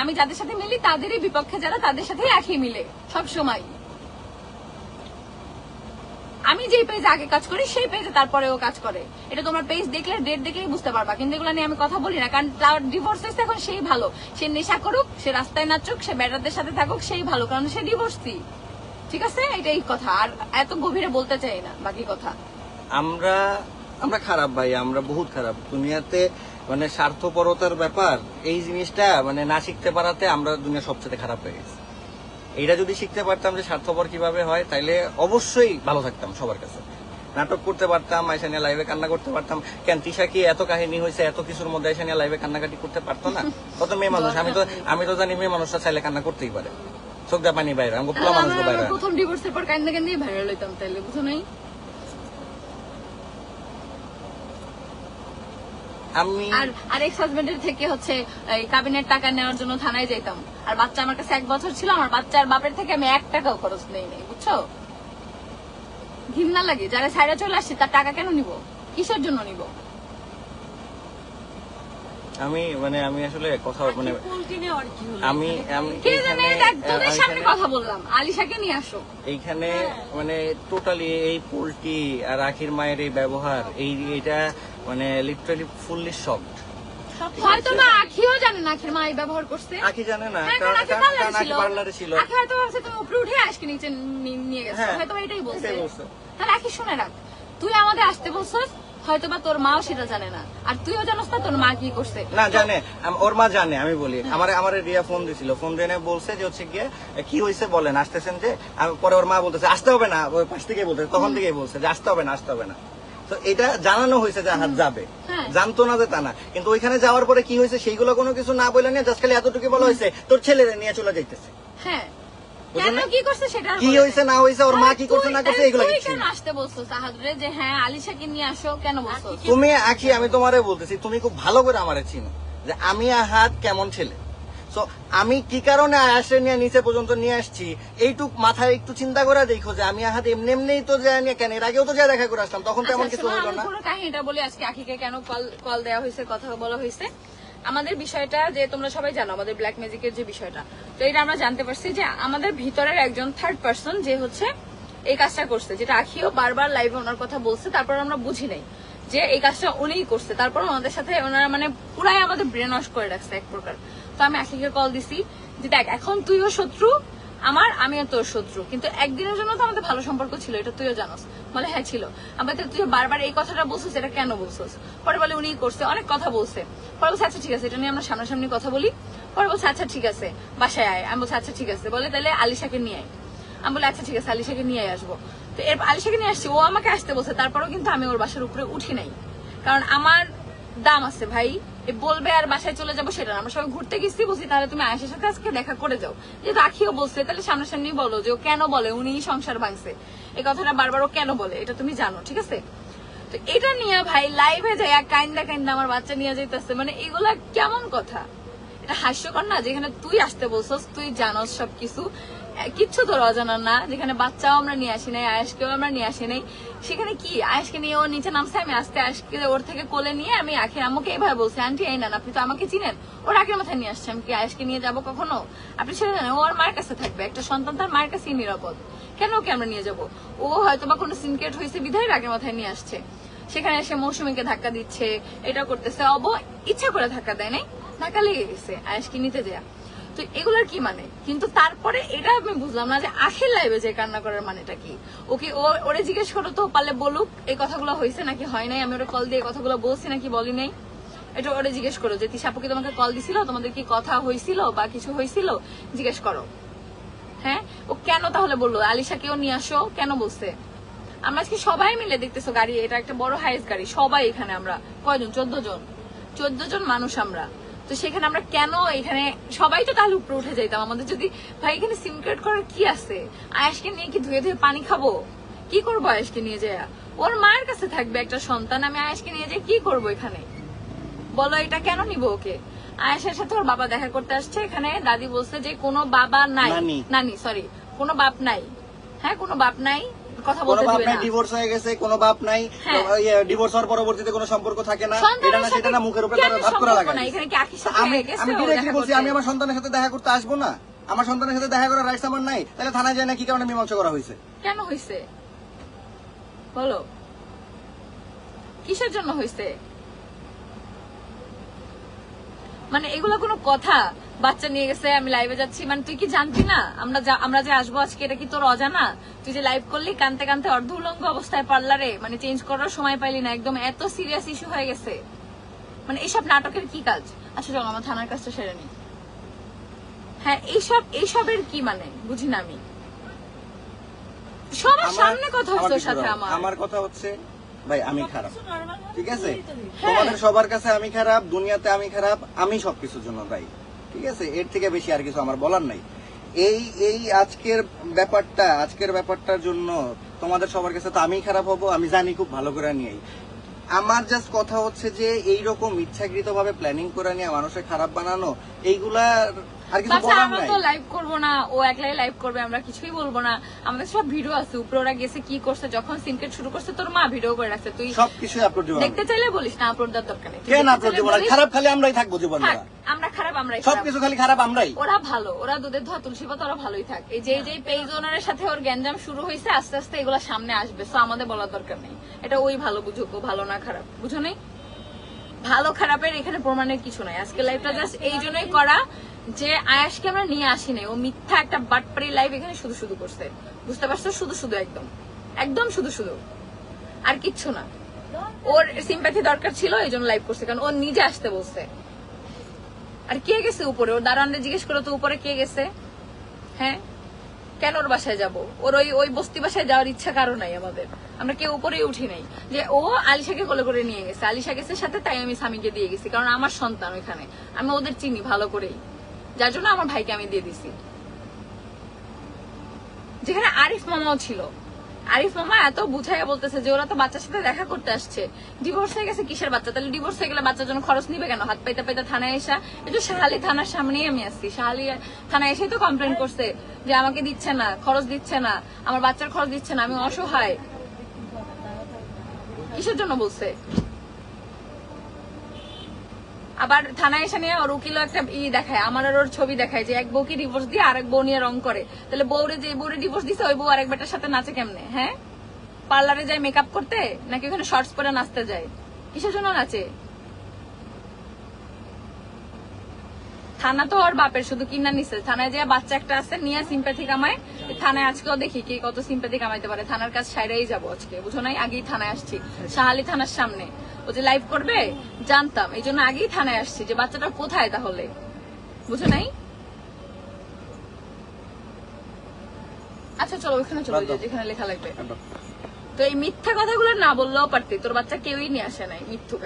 আমি যাদের সাথে মিলি, তাদেরই বিপক্ষে যারা তাদের সাথে একই মিলে, সব সময়। আমি যেই পেজে আগে কাজ করি, সেই পেজে তারপরেও কাজ করে। এটা তোমার পেজ দেখলে ডেট দেখলেই বুঝতে পারবা, কিন্তু এগুলো নিয়ে আমি কথা বলি না, কারণ তার ডিভোর্স হয়েছে এখন সেই ভালো। সে নেশা করুক, সে রাস্তায় নাচুক, সে ব্যাটারদের সাথে থাকুক, সেই ভালো, কারণ সে ডিভোর্সি ঠিক আছে? এটাই কথা, আর এত গভীরে বলতে চাই না, বাকি কথা। আমরা আমরা খারাপ ভাই, আমরা বহুত খারাপ। দুনিয়াতে মানে স্বার্থপরতার ব্যাপার, এই জিনিসটা মানে না শিখতে পারাতে আমরা দুনিয়া সবচেয়ে খারাপ হয়ে গেছি। এইটা যদি শিখতে পারতাম যে স্বার্থপর কীভাবে হয়, তাইলে অবশ্যই ভালো থাকতাম সবার কাছে। নাটক করতে পারতাম আয়সা নিয়ে লাইভে কান্না করতে পারতাম। কেন, তিশা কি এত কাহিনী হয়েছে, এত কিছুর মধ্যে আয়সা নিয়ে লাইভে কান্নাকাটি করতে পারতো না? কত মেয়ে মানুষ, আমি তো আমি তো জানি মেয়ে মানুষরা চাইলে কান্না করতেই পারে। চোখ দা পানি বাইরে, আমি বাইরে প্রথম ডিভোর্সের পর কান্দে কান্দে ভাইরাল হইতাম, তাইলে বুঝো নাই? আর আর এক্স হাজবেন্ডের থেকে হচ্ছে এই কাবিনের টাকা নেওয়ার জন্য থানায় যাইতাম। আর বাচ্চা আমার কাছে এক বছর ছিল আমার বাচ্চার বাপের থেকে আমি এক টাকাও খরচ নেই নাই বুঝছ? ঘৃণা লাগে যারা সাইডে চলে আসছে তার টাকা কেন নিব? কিসের জন্য নিব? আমি মানে আমি আসলে কথা মানে আমি আমি কে জানে তোদের সামনে কথা বললাম আলিশাকে নিয়ে আসো। এইখানে মানে টোটালি এই পোলট্রি আর আখির মায়ের এই ব্যবহার এই এটা মানে লিটারালি ফুললি শক হয়তো বা আখিও জানে না আখির মা এই ব্যবহার করছে। আখি জানে না হ্যাঁ, কারণ আখি পার্লারে ছিল। আখি হয়তো ভাবছে তুমি উপরে উঠে আজকে নিচে নিয়ে গেছো। হ্যাঁ, হয়তো এটাই বলছে। তাহলে আখি শুনে রাখ। তুই আমাদের আসতে বলছস তোর মাও সেটা জানে না। আর তুইও জানোস না তোর মা কি করছে। না জানে। ওর মা জানে আমি বলি। আমার আমার রিয়া ফোন দিছিল। ফোন দিয়ে বলছে যে হচ্ছে গিয়ে কি হয়েছে বলেন আসতেছেন যে? পরে ওর মা বলতেছে আসতে হবে না। ওই পাশ থেকেই বলতেছে তখন থেকেই বলছে যে আসতে হবে না আসতে হবে না। তো এটা জানানো হয়েছে যে হাত যাবে। হ্যাঁ। জানতো না যে তা না। কিন্তু ওইখানে যাওয়ার পরে কি হয়েছে সেইগুলো কোনো কিছু না বলে নিয়ে জাস্ট খালি এতটুকু বলা হয়েছে তোর ছেলেরে নিয়ে চলে যাইতেছে। হ্যাঁ? কি হয়েছে না হয়েছে ওর মা কি করছে না করছে এগুলো কেন আসতে বলছস সাহাদরে যে হ্যাঁ আলিশাকে নিয়ে আসো কেন তুমি আখি আমি তোমারে বলতেছি তুমি খুব ভালো করে আমারে চিনো যে আমি আহাত কেমন ছেলে? তো আমি কি কারণে আয়াসে নিয়ে নিচে পর্যন্ত নিয়ে আসছি? এইটুক মাথায় একটু চিন্তা করে দেখো যে আমি আহাত এমনি এমনিই তো যায় নিয়ে কেন? এর আগেও তো যা দেখা করে আসলাম তখন তেমন আচ্ছা, কিছু হলো না। পুরো কাহিনীটা বলি আজকে আখিকে কেন কল কল দেওয়া হয়েছে কথা বলা হয়েছে আমাদের বিষয়টা যে তোমরা সবাই জানো আমাদের ব্ল্যাক ম্যাজিকের যে বিষয়টা। তো এটা আমরা জানতে পারছি যে আমাদের ভিতরের একজন থার্ড পার্সন যে হচ্ছে এই কাজটা করছে যেটা আখিও বারবার লাইভে ওনার কথা বলছে তারপর আমরা বুঝি নাই যে এই কাজটা উনিই করছে। তারপর ওনাদের সাথে ওনারা মানে পুরাই আমাদের ব্রেন ওয়াশ করে রাখছে এক প্রকার। তো আমি আখিকে কল দিছি যে দেখ, এখন তুইও শত্রু, আমার, আমিও তোর শত্রু। কিন্তু একদিনের জন্য তো আমাদের ভালো সম্পর্ক ছিল, এটা তুইও জানোস। বলে হ্যাঁ ছিল। আমাদের তুই বারবার এই কথাটা বলছিস, এটা কেন বলছিস? পরে বলে উনি করছে, অনেক কথা বলছে। পরে বলছে আচ্ছা ঠিক আছে, এটা নিয়ে আমরা সামনাসামনি কথা বলি। পরে বলছে আচ্ছা ঠিক আছে, বাসায় আয়। আমি বলছি আচ্ছা ঠিক আছে। বলে, তাহলে আলিশাকে নিয়ে আয়। আমি বলি আচ্ছা ঠিক আছে, আলিশাকে নিয়ে আসব। তো এর আলিশাকে নিয়ে আসছি, ও আমাকে আসতে বলছে, তারপরেও কিন্তু আমি ওর বাসার উপরে উঠি নাই। কারণ আমার দাম আছে, ভাই। বলবে আর বাসায় চলে যাব সেটা আমরা সবাই ঘুরতে গেছি, বলছি, তাহলে তুমি আয়েশের সাথে আজকে দেখা করে যাও। যেহেতু আখিও বলছে, তাহলে সামনাসামনি বলো যে ও কেন বলে, উনি সংসার ভাঙছে। এই কথাটা বারবার ও কেন বলে, এটা তুমি জানো, ঠিক আছে? তো এটা নিয়ে ভাই লাইভে যায় কাইন্দা কাইন্দা আমার বাচ্চা নিয়ে যাইতেছে। মানে এগুলা কেমন কথা? এটা হাস্যকর না যেখানে তুই আসতে বলছস, তুই জানোস সবকিছু। কিচ্ছু তোর অজানা না। যেখানে বাচ্চাও আমরা নিয়ে আসি নাই, আয়েশকেও আমরা নিয়ে আসি নাই। সেখানে কি? আয়েশকে নিয়ে ও নিচে নামছে, আমি আস্তে আয়েশকে ওর থেকে কোলে নিয়ে আমি আখির আম্মুকে এইভাবে বলছি, আন্টি, এই নেন, আপনি তো আমাকে চিনেন। ওর আখের মাথায় নিয়ে আসছে, আমি কি আয়েশকে নিয়ে যাব কখনো? আপনি ছেড়ে জানেন, ও ওর মায়ের কাছে থাকবে। একটা সন্তান তার মায়ের কাছেই নিরাপদ। কেন ওকে আমরা নিয়ে যাব? ও হয়তো বা কোনো সিনকেট হয়েছে বিধায় আগের মাথায় নিয়ে আসছে। সেখানে এসে মৌসুমীকে ধাক্কা দিচ্ছে, এটা করতেছে, অব ইচ্ছা করে ধাক্কা দেয় নাই। ধাক্কা লেগে গেছে, আয়েশকে নিতে দেয়া। তো এগুলোর কি মানে? কিন্তু তারপরে এটা আমি বুঝলাম না যে আখের লাইভে যে কান্না করার মানেটা কি? ওকে ও, ওরে জিজ্ঞেস করো তো, পারলে বলুক, এই কথাগুলো হয়েছে নাকি হয় নাই? আমি ওরে কল দিয়ে কথাগুলো বলছি নাকি বলি নাই? এটা ওরে জিজ্ঞেস করো যে তিশাপু কি তোমাকে কল দিছিল? তোমাদের কি কথা হয়েছিল বা কিছু হয়েছিল জিজ্ঞেস করো। হ্যাঁ? ও কেন তাহলে বলল? আলিশাকেও নিয়ে আসো, কেন বলছে? আমরা আজকে সবাই মিলে দেখতেছো গাড়ি, এটা একটা বড় হাইস গাড়ি, সবাই এখানে আমরা। কয়জন? চোদ্দ জন। চোদ্দ জন মানুষ আমরা। তো সেখানে আমরা কেন এখানে সবাই তো তাহলে উপরে উঠে যাইতাম। আমাদের যদি ভাই এখানে সিম কার্ড করার কি আছে? আয়েশকে নিয়ে কি ধুয়ে ধুয়ে পানি খাব? কি করব আয়েশকে নিয়ে যায় ওর মায়ের কাছে থাকবে একটা সন্তান আমি আয়েশকে নিয়ে যাই কি করব এখানে? বলো এটা কেন নিব ওকে? আয়েশার সাথে ওর বাবা দেখা করতে আসছে এখানে দাদি বলছে যে কোনো বাবা নাই। নানি। সরি কোনো বাপ নাই। হ্যাঁ কোনো বাপ নাই কথা বলতে দিবে না। ডিভোর্স হয়ে গেছে কোনো বাপ নাই। ডিভোর্স হওয়ার পরবর্তীতে কোনো সম্পর্ক থাকে না। এটা না সেটা না মুখের উপরে ভাব করা লাগে। নাই? এখানে কি আখির সাথে আমি আমি ডিরেক্টলি বলছি আমি আমার সন্তানের সাথে দেখা করতে আসব না। আমার সন্তানের সাথে দেখা করার রাইটস আমার নাই। তাহলে থানায় যায় না কি কারণে মীমাংসা করা হয়েছে? কেন হয়েছে? বলো। কিসের জন্য হয়েছে? মানে এগুলো কোনো কথা। বাচ্চা নিয়ে গেছে আমি লাইভে যাচ্ছি। মানে তুই কি জানতি না? আমরা আমরা যে আসব আজকে এটা কি তোর অজানা? তুই যে লাইভ করলি কানতে কানতে অর্ধ উলঙ্গ অবস্থায় পার্লারে মানে চেঞ্জ করার সময় পাইলি না একদম এত সিরিয়াস ইস্যু হয়ে গেছে। মানে এইসব নাটকের কি কাজ? আচ্ছা চলো আমার থানার কাজটা সেরে নি। হ্যাঁ এইসব এইসবের কি মানে? বুঝি না আমি। সবার সামনে কথা হচ্ছে সাথে আমার। আমার কথা হচ্ছে ভাই আমি খারাপ। ঠিক আছে? হ্যাঁ। তোমাদের সবার কাছে আমি খারাপ দুনিয়াতে আমি খারাপ আমি সবকিছুর জন্য দায়ী। ঠিক আছে? এর থেকে বেশি আর কিছু আমার বলার নাই। এই এই আজকের ব্যাপারটা, আজকের ব্যাপারটার জন্য তোমাদের সবার কাছে তো আমি খারাপ হব, আমি জানি খুব ভালো করে নিয়েই আমার জাস্ট কথা হচ্ছে যে, এইরকম ইচ্ছাকৃতভাবে ইচ্ছাকৃত ভাবে প্ল্যানিং করে নিয়ে মানুষের খারাপ বানানো এইগুলা আর কিছু বলার আমরা তো লাইভ করব না। ও একলাই লাইভ করবে আমরা কিছুই বলব না। আমাদের সব ভিডিও আছে উপরে ওরা গেছে কি করছে যখন সিনকেট শুরু করছে তোর মা ভিডিও করে রাখছে। তুই সবকিছু আপলোড দিব দেখতে চাইলে বলিস না আপলোড দেওয়ার দরকার নেই। কেন আপলোড দিব না? খারাপ খালি আমরাই থাকব জীবন। আমরা খারাপ আমরাই সবকিছু খালি খারাপ আমরাই। ওরা ভালো ওরা দুধের ধোয়া তুলসী পাতা ওরা ভালোই থাক। এই যে যে পেজ ওনারের সাথে ওর গ্যাঞ্জাম শুরু হয়েছে আস্তে আস্তে এগুলো সামনে আসবে আমাদের বলার দরকার নেই। এটা ওই ভালো বুঝুক ও ভালো না খারাপ। বুঝো নেই? ভালো খারাপের এখানে প্রমাণের কিছু নাই। আজকে লাইভটা জাস্ট এই জন্যই করা যে আয়াসকে আমরা নিয়ে আসি নাই ও মিথ্যা একটা বাটপারি লাইভ এখানে শুধু শুধু করছে। বুঝতে পারছ? শুধু শুধু একদম। একদম শুধু শুধু। আর কিচ্ছু না। ওর সিম্প্যাথি দরকার ছিল, এই জন্য লাইভ করছে। কারণ ও নিজে আসতে বলছে। আর কে গেছে উপরে? ওর দারোয়ানরে জিজ্ঞেস করো তো, উপরে কে গেছে? হ্যাঁ? কেন ওর বাসায় যাব? ওর ওই ওই বস্তি বাসায় যাওয়ার ইচ্ছা কারও নাই আমাদের। আমরা কেউ উপরেই উঠি নাই। যে ও আলিশাকে কোলে করে নিয়ে গেছে। আলিশা গেছে সাথে, তাই আমি স্বামীকে দিয়ে গেছি। কারণ আমার সন্তান ওইখানে। আমি ওদের চিনি, ভালো করেই। যার জন্য আমার ভাইকে আমি দিয়ে দিছি। যেখানে আরিফ মামাও ছিল। আরিফ মামা এত বুঝাইয়া বলতেছে যে ওরা তো বাচ্চার সাথে দেখা করতে আসছে। ডিভোর্স হয়ে গেছে কিসের বাচ্চা? তাহলে ডিভোর্স হয়ে গেলে বাচ্চার জন্য খরচ নিবে কেন? হাত পাইতে পাইতে থানায় এসা। একটু শাহালি থানার সামনেই আমি আসছি শাহালি থানায় এসেই তো কমপ্লেন করছে যে আমাকে দিচ্ছে না, খরচ দিচ্ছে না, আমার বাচ্চার খরচ দিচ্ছে না, আমি অসহায়। কিসের জন্য বলছে? আবার থানায় এসে নিয়ে ওর উকিলও একটা ই দেখায়, আমার আর ওর ছবি দেখায় যে এক বউকে ডিভোর্স দিয়ে আরেক বউ নিয়ে রং করে। তাহলে বউরে যে বউরে ডিভোর্স দিছে, ওই বউ আরেক বেটার সাথে নাচে কেমনে হ্যাঁ? পার্লারে যায় মেকআপ করতে, নাকি ওখানে শর্টস পরে নাচতে যায়? কিসের জন্য নাচে? থানা তো ওর বাপের, শুধু কিনা নিছে থানায় যে বাচ্চা একটা আছে, নিয়ে সিম্প্যাথি কামায়। থানায় আজকেও দেখি কি কত সিম্প্যাথি কামাইতে পারে। থানার কাজ সাইডাই যাব আজকে, বুঝো নাই? আগেই থানায় আসছি। শাহালি থানার সামনে। ও যে লাইভ করবে জানতাম। এই জন্য আগেই থানায় আসছি যে বাচ্চাটা কোথায় তাহলে? বুঝো নাই? আচ্ছা চলো ওইখানে চলো যেখানে লেখা লাগবে। তো এই মিথ্যা কথাগুলো না বললেও পারতে তোর বাচ্চা কেউই নিয়ে আসে নাই মিথ্যুক।